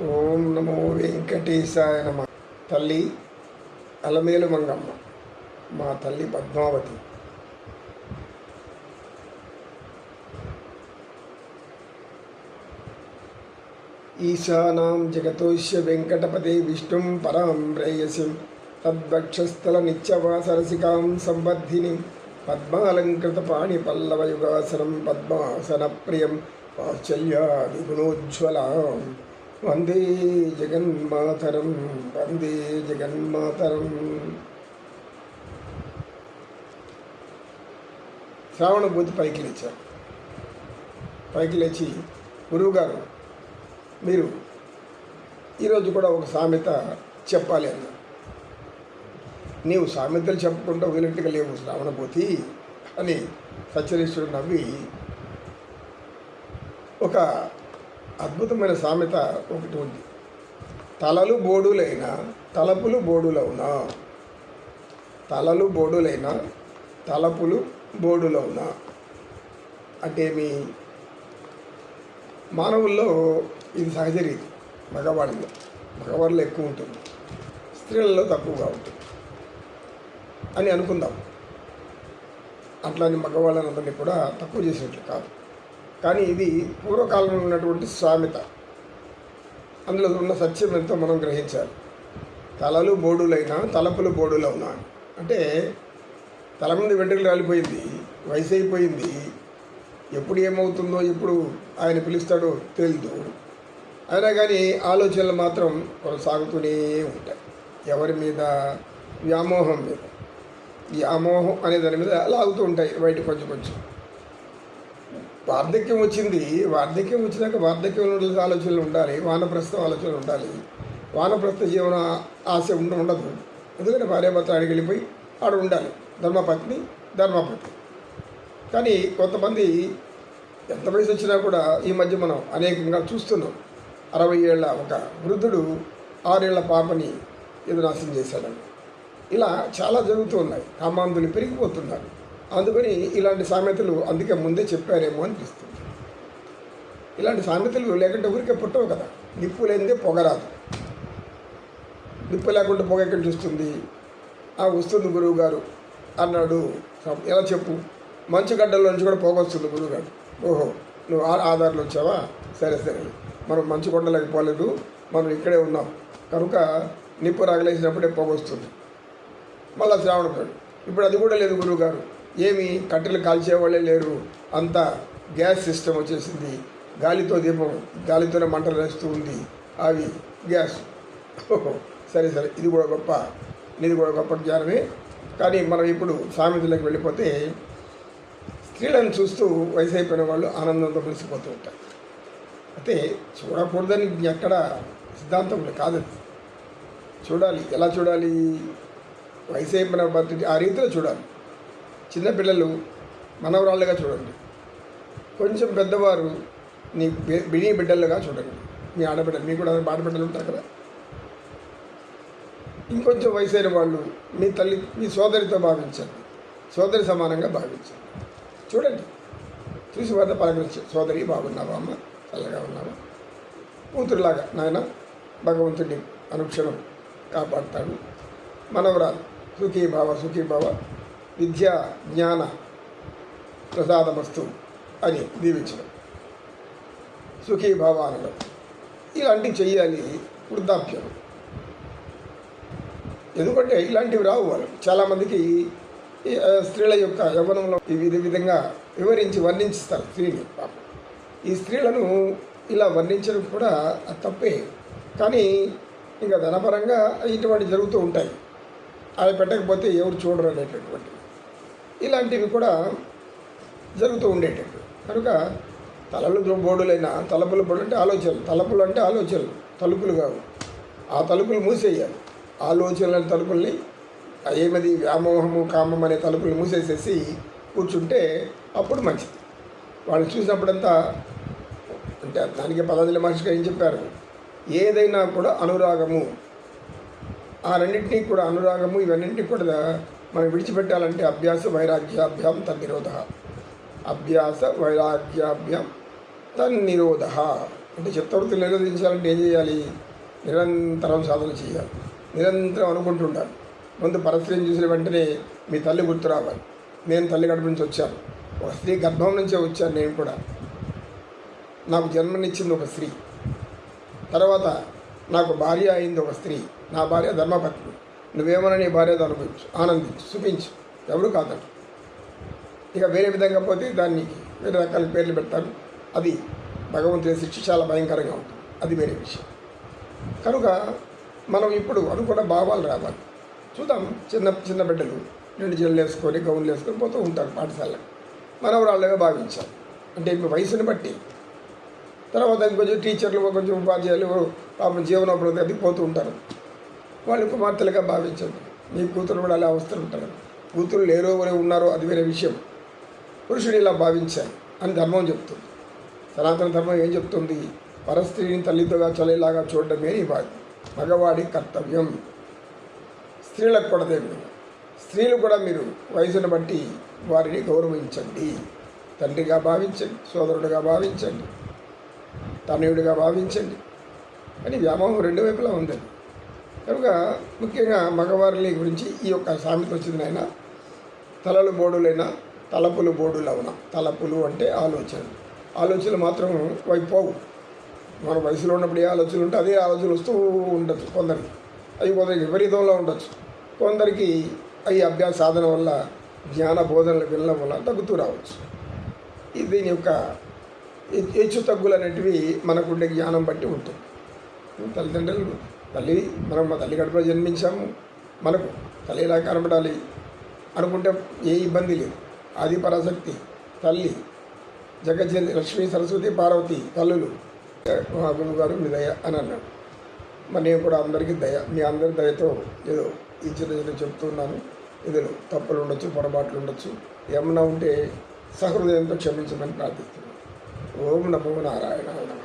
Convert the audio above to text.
ఓం నమో వెంకటేశాయ నమ. తల్లి అలమేలు మంగమ్మ. మా తల్లి పద్మావతి. ఈశానాం జగతోష్య వెంకటపతే విష్ణుం పరాం ప్రేయసిం తద్వక్షస్థల నిత్యవాసరసికాం సంబద్ధిని పద్మాలంకృత పాణి పల్లవయుగాసనం పద్మాసన ప్రియం వాత్సల్యాది గుణోజ్వలాం వందే జగన్మాతరం వందే జగన్మాతరం. శ్రావణ బూతి పైకి లేచారు. పైకి లేచి గురువుగారు మీరు ఈరోజు కూడా ఒక సామెత చెప్పాలి అన్న నీవు సామెతలు చెప్పకుండా వదిలినట్టుగా లేవు శ్రావణభూతి అని సత్యరీశ్వరుడు నవ్వి ఒక అద్భుతమైన సామెత ఒకటి ఉంది. తలలు బోడులైన తలపులు బోడులవునా? తలలు బోడులైన తలపులు బోడులవునా? అంటే మీ మానవుల్లో ఇది సహజ రీతి. మగవాడిలో మగవారిలో ఎక్కువ ఉంటుంది. స్త్రీలలో తక్కువగా ఉంటుంది. అని అనుకుందాం. అట్లాని మగవాళ్ళని అందరినీ కూడా తక్కువ చేసినట్లు కాదు. కానీ ఇది పూర్వకాలంలో ఉన్నటువంటి సామెత. అందులో ఉన్న సత్యం ఎంతో మనం గ్రహించాలి. తలలు బోడులైనా తలపులు బోడులవునా? అంటే తల ముందు వెంట్రుకలు రాలిపోయింది వయసు అయిపోయింది. ఎప్పుడు ఏమవుతుందో ఎప్పుడు ఆయన పిలుస్తాడో తెలియదు అయినా కానీ ఆలోచనలు మాత్రం కొనసాగుతూనే ఉంటాయి. ఎవరి మీద? వ్యామోహం మీద. వ్యామోహం అనే దాని మీద లాగుతూ ఉంటాయి బయట కొంచెం కొంచెం. వార్ధక్యం వచ్చింది. వార్ధక్యం వచ్చినాక వార్ధక్యం ఆలోచనలు ఉండాలి. వానప్రస్థ ఆలోచనలు ఉండాలి. వానప్రస్థ జీవన ఆశ ఉండ ఉండదు. ఎందుకంటే భార్యాభర్త ఆడికి వెళ్ళిపోయి ఆడ ఉండాలి. ధర్మపత్ని ధర్మపత్ని కానీ కొంతమంది ఎంత వయసు వచ్చినా కూడా ఈ మధ్య మనం అనేకంగా చూస్తున్నాం. అరవై ఏళ్ళ ఒక వృద్ధుడు ఆరేళ్ళ పాపని ఏదో చేశాడు. చేశాడని ఇలా చాలా జరుగుతూ ఉన్నాయి. కామాంధులు పెరిగిపోతున్నారు. అందుకని ఇలాంటి సామెతలు అందుకే ముందే చెప్పారేమో అనిపిస్తుంది ఇలాంటి సామెతలు లేకుంటే ఊరికే పుట్టవు కదా. నిప్పు లేనిదే పొగరాదు. నిప్పు లేకుండా పొగ ఎక్కడ చూస్తుంది ఆ వస్తుంది గురువు గారు అన్నాడు ఎలా చెప్పు? మంచు గడ్డల్లోంచి కూడా పొగ వస్తుంది గురువుగారు. ఓహో నువ్వు ఆ వచ్చావా? సరే సరే. మనం మంచు కొండలకు పోలేదు. మనం ఇక్కడే ఉన్నాం. కనుక నిప్పు రగలేసినప్పుడే పొగ వస్తుంది. మళ్ళా శ్రావణ ఇప్పుడు అది కూడా లేదు గురువుగారు. ఏమి కట్టెలు కాల్చేవాళ్ళే లేరు. అంతా గ్యాస్ సిస్టమ్ వచ్చేసింది. గాలితో దీపం గాలితోనే మంటలు వేస్తూ ఉంది. అవి గ్యాస్. సరే సరే ఇది కూడా గొప్ప. ఇది కూడా గొప్ప జ్ఞానమే. కానీ మనం ఇప్పుడు సామెతలోకి వెళ్ళిపోతే స్త్రీలను చూస్తూ వయసు అయిపోయిన వాళ్ళు ఆనందంతో కలిసిపోతూ ఉంటారు. అయితే చూడకూడదని ఎక్కడ సిద్ధాంతం కాదు చూడాలి ఎలా చూడాలి? వయసు అయిపోయిన భర్తకి ఆ రీతిలో చూడాలి. చిన్నపిల్లలు మనవరాళ్ళుగా చూడండి. కొంచెం పెద్దవారు నీ బి- బిడి బిడ్డలుగా చూడండి. మీ ఆడబిడ్డలు మీ కూడా ఆడబిడ్డలు ఉంటారు కదా? ఇంకొంచెం వయసైన వాళ్ళు మీ తల్లి మీ సోదరితో భావించండి. సోదరి సమానంగా భావించండి. చూడండి. చూసి వద్ద పలకరించి సోదరి బాగున్నావా అమ్మ? చల్లగా ఉన్నావా? కూతురులాగా నాయన భగవంతుడిని అనుక్షణం కాపాడుతాడు. మనవరాలు సుఖీ భావ సుఖీ భావ విద్య జ్ఞాన ప్రసాదమస్తు అని దీవించడం సుఖీ భావ ఇలాంటివి చెయ్యాలి వృద్ధాప్యం ఎందుకంటే ఇలాంటివి రావు వాళ్ళు చాలామందికి ఈ, స్త్రీల యొక్క యవ్వనంలో వివిధ విధ విధంగా వివరించి వర్ణించిస్తారు స్త్రీని పాపం ఈ స్త్రీలను ఇలా వర్ణించడం కూడా తప్పే కానీ ఇంకా ధనపరంగా ఇటువంటి జరుగుతూ ఉంటాయి. అవి పెట్టకపోతే ఎవరు చూడరు అనేటటువంటి ఇలాంటివి కూడా జరుగుతూ ఉండేటట్టు కనుక తలలు బోడులైన తలపులు బోడు అంటే ఆలోచనలు. తలపులు అంటే ఆలోచనలు. తలుపులు కావు. ఆ తలుపులు మూసేయాలి. ఆలోచనల తలుపుల్ని ఏమది వ్యామోహము కామం అనే తలుపులు మూసేసేసి కూర్చుంటే అప్పుడు మంచిది. వాళ్ళు చూసినప్పుడంతా అంటే దానికి పతంజలి మహర్షి ఏం చెప్పారు? ఏదైనా కూడా అనురాగము. ఆ రెండింటినీ కూడా అనురాగము ఇవన్నింటినీ కూడా మనం విడిచిపెట్టాలంటే అభ్యాస వైరాగ్యాభ్యాం తన్నిరోధ. అభ్యాస వైరాగ్యాభ్యాం తన్నిరోధ. అంటే చిత్తవృత్తి నిరోధించాలంటే ఏం చేయాలి? నిరంతరం సాధన చేయాలి. నిరంతరం అనుకుంటుండాలి ముందు పరస్త్రీని చూసిన వెంటనే మీ తల్లి గుర్తు రావాలి. నేను తల్లి గడప నుంచి వచ్చాను. ఒక స్త్రీ గర్భం నుంచే వచ్చాను నేను కూడా. నాకు జన్మనిచ్చింది ఒక స్త్రీ. తర్వాత నాకు భార్య అయింది ఒక స్త్రీ. నా భార్య ధర్మపత్ని. నువ్వేమన్నా నీ భార్యతో అనుభవించు ఆనందించు సుఖించు ఎవరు కాదండి. ఇక వేరే విధంగా పోతే దాన్ని వేరే రకాల పేర్లు పెడతారు. అది భగవంతుని శిక్ష చాలా భయంకరంగా ఉంటుంది. అది వేరే విషయం. కనుక మనం ఇప్పుడు అనుకున్న భావాలు రావాలి. చూద్దాం. చిన్న చిన్న బిడ్డలు రెండు జల్లు వేసుకొని గౌన్లు వేసుకొని పోతూ ఉంటారు పాఠశాలకు మనవరాళ్ళుగా భావించాలి. అంటే మీ వయసుని బట్టి. తర్వాత కొంచెం టీచర్లు కొంచెం ఉపాధ్యాయులు పాపం జీవనోపాధి పోతూ ఉంటారు. వాళ్ళు కుమార్తెలుగా భావించండి మీ కూతురు కూడా అలా వస్తుంటారు. కూతురు లేరో ఎవరో ఉన్నారో అది వేరే విషయం. పురుషుడు ఇలా భావించాలి అని ధర్మం చెప్తుంది. సనాతన ధర్మం ఏం చెప్తుంది? పరస్త్రీని తల్లితోగా చలేలాగా చూడడమే నీ మగవాడి కర్తవ్యం. స్త్రీలకు కూడా విధంగా. స్త్రీలు కూడా మీరు వయసును బట్టి వారిని గౌరవించండి. తండ్రిగా భావించండి సోదరుడిగా భావించండి తనయుడిగా భావించండి. అని వ్యామోహం రెండు వైపులా ఉందండి. కనుక ముఖ్యంగా మగవారిని గురించి ఈ యొక్క సామెత వచ్చింది ఆయన తలలు బోడులైనా తలపులు బోడులవున. తలపులు అంటే ఆలోచన. ఆలోచనలు మాత్రం వైపోవు మన వయసులో ఉన్నప్పుడు ఏ ఆలోచనలు ఉంటే అదే ఆలోచనలు వస్తూ ఉండొచ్చు కొందరికి. అవి కొందరికి విపరీతంలో ఉండొచ్చు. కొందరికి అవి అభ్యాస సాధన వల్ల జ్ఞాన బోధనలు వినడం వల్ల తగ్గుతూ రావచ్చు. ఇది దీని యొక్క హెచ్చు తగ్గులు అనేటివి మనకుండే జ్ఞానం బట్టి ఉంటుంది. తల్లిదండ్రులు తల్లి మనం మా తల్లి కడుపులో జన్మించాము. మనకు తల్లి ఎలా కనబడాలి అనుకుంటే ఏ ఇబ్బంది లేదు. ఆది పరాశక్తి తల్లి జగజ్జని లక్ష్మీ సరస్వతి పార్వతి తల్లులు. మా గారు మీ దయ అని అన్నాడు. మరి నేను కూడా అందరికీ దయ మీ అందరి దయతో ఏదో ఈ చిన్న చిన్న చెప్తున్నాను ఇందులో తప్పులు ఉండొచ్చు పొరపాట్లు ఉండొచ్చు ఏమన్నా ఉంటే సహృదయంతో క్షమించమని ప్రార్థిస్తున్నాను. ఓం నమో నారాయణ నమ.